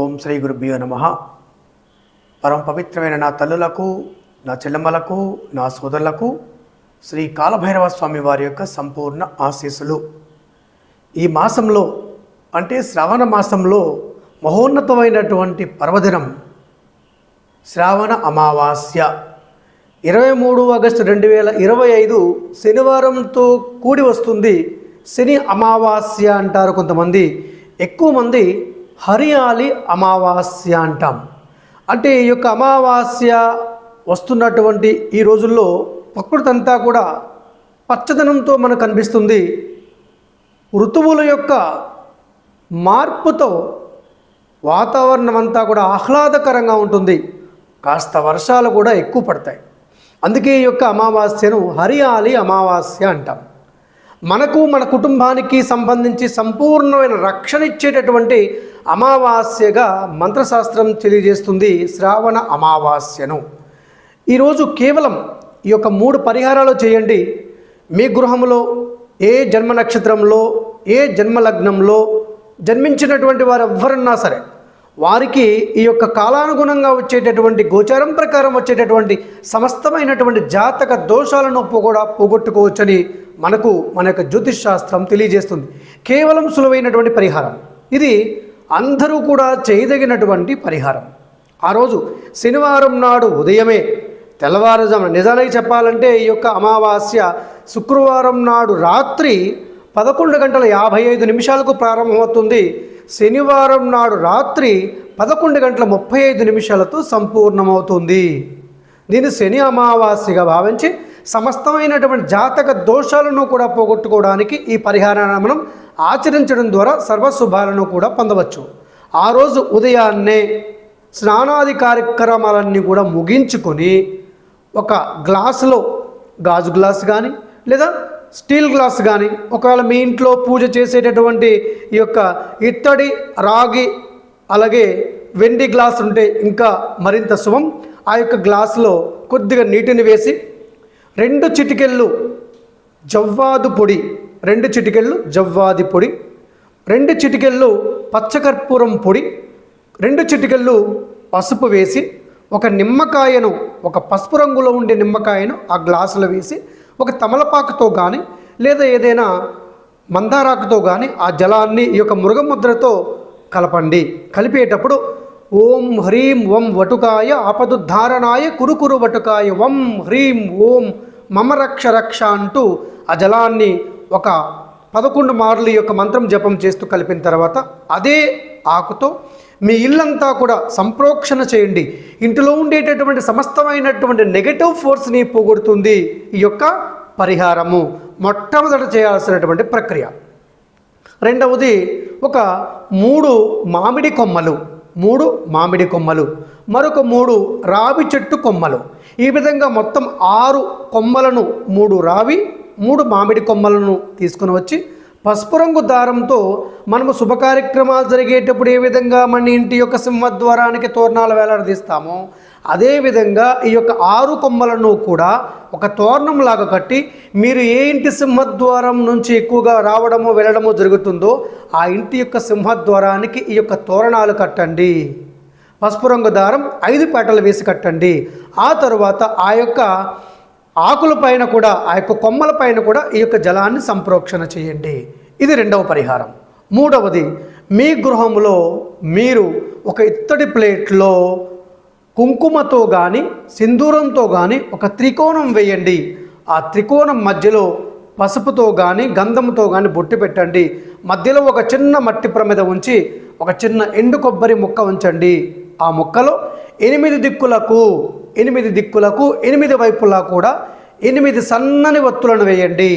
ఓం శ్రీ గురుభ్యో నమ. పరమ పవిత్రమైన నా తల్లులకు నా చెల్లెమ్మలకు నా సోదరులకు శ్రీ కాలభైరవ స్వామి వారి యొక్క సంపూర్ణ ఆశీస్సులు. ఈ మాసంలో అంటే శ్రావణ మాసంలో మహోన్నతమైనటువంటి పర్వదినం శ్రావణ అమావాస్య. ఇరవై మూడు ఆగస్టు రెండు వేల ఇరవై ఐదు శనివారంతో కూడి వస్తుంది శని అమావాస్య అంటారు కొంతమంది. ఎక్కువ మంది హరియాలి అమావాస్య అంటాం. అంటే ఈ యొక్క అమావాస్య వస్తున్నటువంటి ఈ రోజుల్లో ప్రకృతి అంతా కూడా పచ్చదనంతో మనకు కనిపిస్తుంది. ఋతువుల యొక్క మార్పుతో వాతావరణం అంతా కూడా ఆహ్లాదకరంగా ఉంటుంది. కాస్త వర్షాలు కూడా ఎక్కువ పడతాయి. అందుకే ఈ యొక్క అమావాస్యను హరియాలి అమావాస్య అంటాం. మనకు మన కుటుంబానికి సంబంధించి సంపూర్ణమైన రక్షణ ఇచ్చేటటువంటి అమావాస్యగా మంత్రశాస్త్రం తెలియజేస్తుంది శ్రావణ అమావాస్యను. ఈరోజు కేవలం ఈ యొక్క మూడు పరిహారాలు చేయండి. మీ గృహంలో ఏ జన్మ నక్షత్రంలో ఏ జన్మ లగ్నంలో జన్మించినటువంటి వారు ఎవరన్నా సరే వారికి ఈ యొక్క కాలానుగుణంగా వచ్చేటటువంటి గోచారం ప్రకారం వచ్చేటటువంటి సమస్తమైనటువంటి జాతక దోషాలను కూడా పోగొట్టుకోవచ్చని మనకు మన యొక్క జ్యోతిష్ శాస్త్రం తెలియజేస్తుంది. కేవలం సులువైనటువంటి పరిహారం. ఇది అందరూ కూడా చేయదగినటువంటి పరిహారం. ఆ రోజు శనివారం నాడు ఉదయమే తెల్లవారుజామున నిజానికి చెప్పాలంటే ఈ యొక్క అమావాస్య శుక్రవారం నాడు రాత్రి పదకొండు గంటల యాభై ఐదు నిమిషాలకు ప్రారంభమవుతుంది. శనివారం నాడు రాత్రి పదకొండు గంటల ముప్పై ఐదు నిమిషాలతో సంపూర్ణమవుతుంది. దీన్ని శని అమావాస్యగా భావించి సమస్తమైనటువంటి జాతక దోషాలను కూడా పోగొట్టుకోవడానికి ఈ పరిహారాన్ని మనం ఆచరించడం ద్వారా సర్వశుభాలను కూడా పొందవచ్చు. ఆ రోజు ఉదయాన్నే స్నానాది కార్యక్రమాలన్నీ కూడా ముగించుకొని ఒక గ్లాసులో గాజు గ్లాస్ కానీ లేదా స్టీల్ గ్లాస్ కానీ ఒకవేళ మీ ఇంట్లో పూజ చేసేటటువంటి ఈ యొక్క ఇత్తడి రాగి అలాగే వెండి గ్లాస్ ఉంటే ఇంకా మరింత శుభం. ఆ యొక్క గ్లాసులో కొద్దిగా నీటిని వేసి రెండు చిటికెళ్ళు జవ్వాదు పొడి రెండు చిటికెళ్ళు జవ్వాది పొడి రెండు చిటికెళ్ళు పచ్చకర్పూరం పొడి రెండు చిటికెళ్ళు పసుపు వేసి ఒక నిమ్మకాయను ఒక పసుపు రంగులో ఉండే నిమ్మకాయను ఆ గ్లాసులో వేసి ఒక తమలపాకుతో కానీ లేదా ఏదైనా మందారాకుతో కానీ ఆ జలాన్ని ఈ యొక్క మృగముద్రతో కలపండి. కలిపేటప్పుడు ఓం హ్రీం ఓం వటుకాయ ఆపదుద్ధారణాయ కురుకురు వటుకాయ వం హ్రీం ఓం మమ రక్ష రక్ష అంటూ ఆ జలాన్ని ఒక పదకొండు మార్లు యొక్క మంత్రం జపం చేస్తూ కలిపిన తర్వాత అదే ఆకుతో మీ ఇల్లంతా కూడా సంప్రోక్షణ చేయండి. ఇంటిలో ఉండేటటువంటి సమస్తమైనటువంటి నెగటివ్ ఫోర్స్ని పోగొడుతుంది ఈ యొక్క పరిహారము. మొట్టమొదట చేయాల్సినటువంటి ప్రక్రియ. రెండవది ఒక మూడు మామిడి కొమ్మలు. మూడు మామిడి కొమ్మలు మరొక మూడు రావి చెట్టు కొమ్మలు. ఈ విధంగా మొత్తం ఆరు కొమ్మలను మూడు రావి మూడు మామిడి కొమ్మలను తీసుకుని వచ్చి పసుపు రంగు దారంతో మనము శుభ కార్యక్రమాలు జరిగేటప్పుడు ఏ విధంగా మన ఇంటి యొక్క సింహద్వారానికి తోరణాలు వేలాడదీస్తామో అదేవిధంగా ఈ యొక్క ఆరు కొమ్మలను కూడా ఒక తోరణంలాగా కట్టి మీరు ఏ ఇంటి సింహద్వారం నుంచి ఎక్కువగా రావడము వెళ్ళడము జరుగుతుందో ఆ ఇంటి యొక్క సింహద్వారానికి ఈ యొక్క తోరణాలు కట్టండి. పసుపు రంగు దారం ఐదు పేటలు వేసి కట్టండి. ఆ తరువాత ఆ యొక్క ఆకుల పైన కూడా ఆ యొక్క కొమ్మల పైన కూడా ఈ యొక్క జలాన్ని సంప్రోక్షణ చేయండి. ఇది రెండవ పరిహారం. మూడవది మీ గృహంలో మీరు ఒక ఇత్తడి ప్లేట్లో కుంకుమతో కానీ సింధూరంతో కానీ ఒక త్రికోణం వేయండి. ఆ త్రికోణం మధ్యలో పసుపుతో కానీ గంధంతో కానీ బొట్టు పెట్టండి. మధ్యలో ఒక చిన్న మట్టి ప్రమిద ఉంచి ఒక చిన్న ఎండు కొబ్బరి ముక్క ఉంచండి. ఆ ముక్కలో ఎనిమిది దిక్కులకు ఎనిమిది దిక్కులకు ఎనిమిది వైపులా కూడా ఎనిమిది సన్నని వత్తులను వేయండి.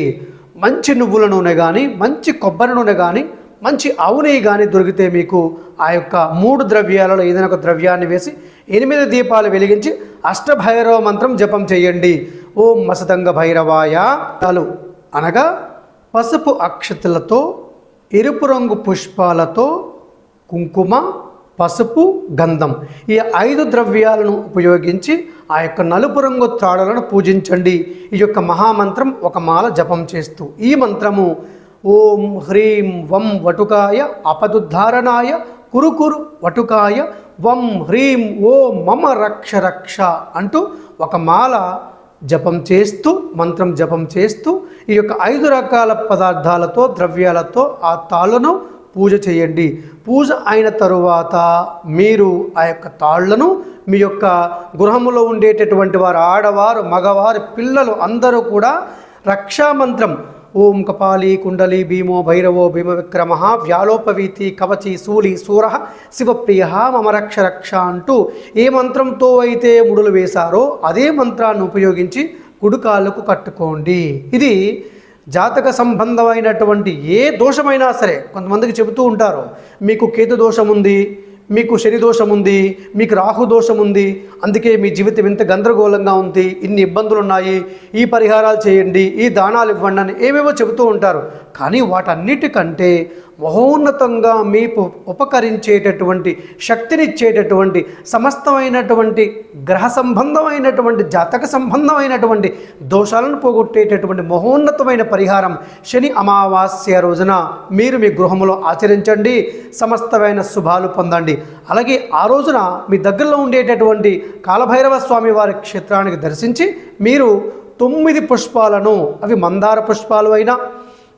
మంచి నువ్వుల నూనె కానీ మంచి కొబ్బరి నూనె కానీ మంచి ఆవు కానీ దొరికితే మీకు ఆ యొక్క మూడు ద్రవ్యాలలో ఏదైనా ఒక ద్రవ్యాన్ని వేసి ఎనిమిది దీపాలు వెలిగించి అష్టభైరవ మంత్రం జపం చేయండి. ఓం మసదంగ భైరవాయ. తలు అనగా పసుపు అక్షతలతో ఎరుపు రంగు పుష్పాలతో కుంకుమ పసుపు గంధం. ఈ ఐదు ద్రవ్యాలను ఉపయోగించి ఆ యొక్క నలుపు రంగు త్రాడులను పూజించండి. ఈ యొక్క మహామంత్రం ఒక మాల జపం చేస్తూ ఈ మంత్రము ఓం హ్రీం వం వటుకాయ అపదుద్ధారణాయ కురుకురు వటుకాయ వం హ్రీం ఓ మమ రక్ష రక్ష అంటూ ఒక మాల జపం చేస్తూ మంత్రం జపం చేస్తూ ఈ యొక్క ఐదు రకాల పదార్థాలతో ద్రవ్యాలతో ఆ తాళ్ళను పూజ చేయండి. పూజ అయిన తరువాత మీరు ఆ యొక్క తాళ్ళను మీ యొక్క గృహములో ఉండేటటువంటి వారు ఆడవారు మగవారు పిల్లలు అందరూ కూడా రక్షామంత్రం. ఓం కపాలి కుండలి భీమో భైరవో భీమ విక్రమ వ్యాలోపవీతి కవచి శూలి సూర శివప్రియ మమ రక్ష రక్ష అంటూ ఏ మంత్రంతో అయితే ముడులు వేశారో అదే మంత్రాన్ని ఉపయోగించి కుడుకాళ్ళకు కట్టుకోండి. ఇది జాతక సంబంధమైనటువంటి ఏ దోషమైనా సరే కొంతమందికి చెబుతూ ఉంటారు మీకు కేతు దోషం ఉంది మీకు శని దోషం ఉంది మీకు రాహు దోషం ఉంది అందుకే మీ జీవితం ఇంత గందరగోళంగా ఉంది ఇన్ని ఇబ్బందులు ఉన్నాయి ఈ పరిహారాలు చేయండి ఈ దానాలు ఇవ్వండి అని ఏమేమో చెబుతూ ఉంటారు. కానీ వాటన్నిటికంటే మహోన్నతంగా మీకు ఉపకరించేటటువంటి శక్తినిచ్చేటటువంటి సమస్తమైనటువంటి గ్రహ సంబంధమైనటువంటి జాతక సంబంధమైనటువంటి దోషాలను పోగొట్టేటటువంటి మహోన్నతమైన పరిహారం శని అమావాస్య రోజున మీరు మీ గృహంలో ఆచరించండి సమస్తమైన శుభాలు పొందండి. అలాగే ఆ రోజున మీ దగ్గరలో ఉండేటటువంటి కాలభైరవ స్వామి వారి క్షేత్రానికి దర్శించి మీరు తొమ్మిది పుష్పాలను అవి మందార పుష్పాలు అయినా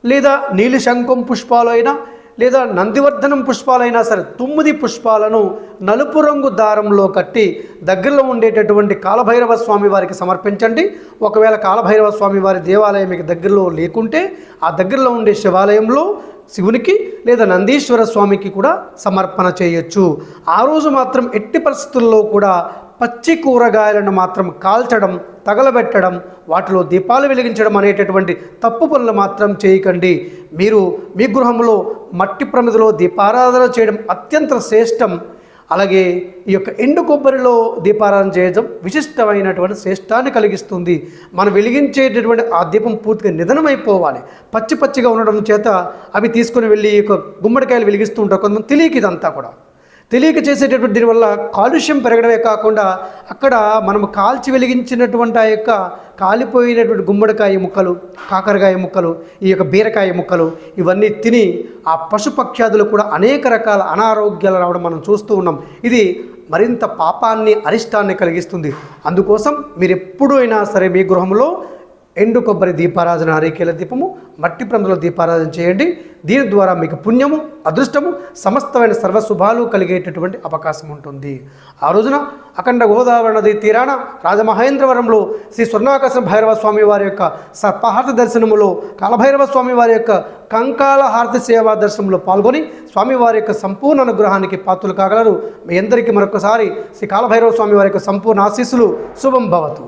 లేదా నీలి శంఖం పుష్పాలు అయినా లేదా నందివర్ధనం పుష్పాలైనా సరే తొమ్మిది పుష్పాలను నలుపు రంగు దారంలో కట్టి దగ్గరలో ఉండేటటువంటి కాలభైరవ స్వామి వారికి సమర్పించండి. ఒకవేళ కాలభైరవ స్వామి వారి దేవాలయం మీకు దగ్గరలో లేకుంటే ఆ దగ్గరలో ఉండే శివాలయంలో శివునికి లేదా నందీశ్వర స్వామికి కూడా సమర్పణ చేయొచ్చు. ఆ రోజు మాత్రం ఎట్టి పరిస్థితుల్లో కూడా పచ్చి కూరగాయలను మాత్రం కాల్చడం తగలబెట్టడం వాటిలో దీపాలు వెలిగించడం అనేటటువంటి తప్పు పనులు మాత్రం చేయకండి. మీరు మీ గృహంలో మట్టి ప్రమిదలో దీపారాధన చేయడం అత్యంత శ్రేష్టం. అలాగే ఈ యొక్క ఎండు కొబ్బరిలో దీపారాధన చేయడం విశిష్టమైనటువంటి శ్రేష్టాన్ని కలిగిస్తుంది. మనం వెలిగించేటటువంటి ఆ దీపం పూర్తిగా నిధనమైపోవాలి. పచ్చి పచ్చిగా ఉండడం చేత అవి తీసుకుని వెళ్ళి ఈ యొక్క గుమ్మడికాయలు వెలిగిస్తూ ఉంటారు కొంతమంది తెలియక ఇదంతా కూడా. తెలియక చేసేటటువంటి దీనివల్ల కాలుష్యం పెరగడమే కాకుండా అక్కడ మనం కాల్చి వెలిగించినటువంటి ఆ యొక్క కాలిపోయినటువంటి గుమ్మడికాయ ముక్కలు కాకరకాయ ముక్కలు ఈ యొక్క బీరకాయ ముక్కలు ఇవన్నీ తిని ఆ పశుపక్ష్యాదులు కూడా అనేక రకాల అనారోగ్యాలు రావడం మనం చూస్తూ ఉన్నాం. ఇది మరింత పాపాన్ని అరిష్టాన్ని కలిగిస్తుంది. అందుకోసం మీరు ఎప్పుడైనా అయినా సరే మీ గృహంలో ఎండు కొబ్బరి దీపారాధన అరికేల దీపము మట్టి ప్రమిదలో దీపారాధన చేయండి. దీని ద్వారా మీకు పుణ్యము అదృష్టము సమస్తమైన సర్వశుభాలు కలిగేటటువంటి అవకాశం ఉంటుంది. ఆ రోజున అఖండ గోదావరి నది తీరాన రాజమహేంద్రవరంలో శ్రీ స్వర్ణాకాశ భైరవ స్వామి వారి యొక్క సర్పహారతి దర్శనములో కాలభైరవ స్వామి వారి యొక్క కంకాల హారతి సేవా దర్శనంలో పాల్గొని స్వామివారి యొక్క సంపూర్ణ అనుగ్రహానికి పాత్రలు కాగలరు. మీ అందరికీ మరొకసారి శ్రీ కాలభైరవ స్వామి వారి యొక్క సంపూర్ణ ఆశీస్సులు. శుభం భవతు.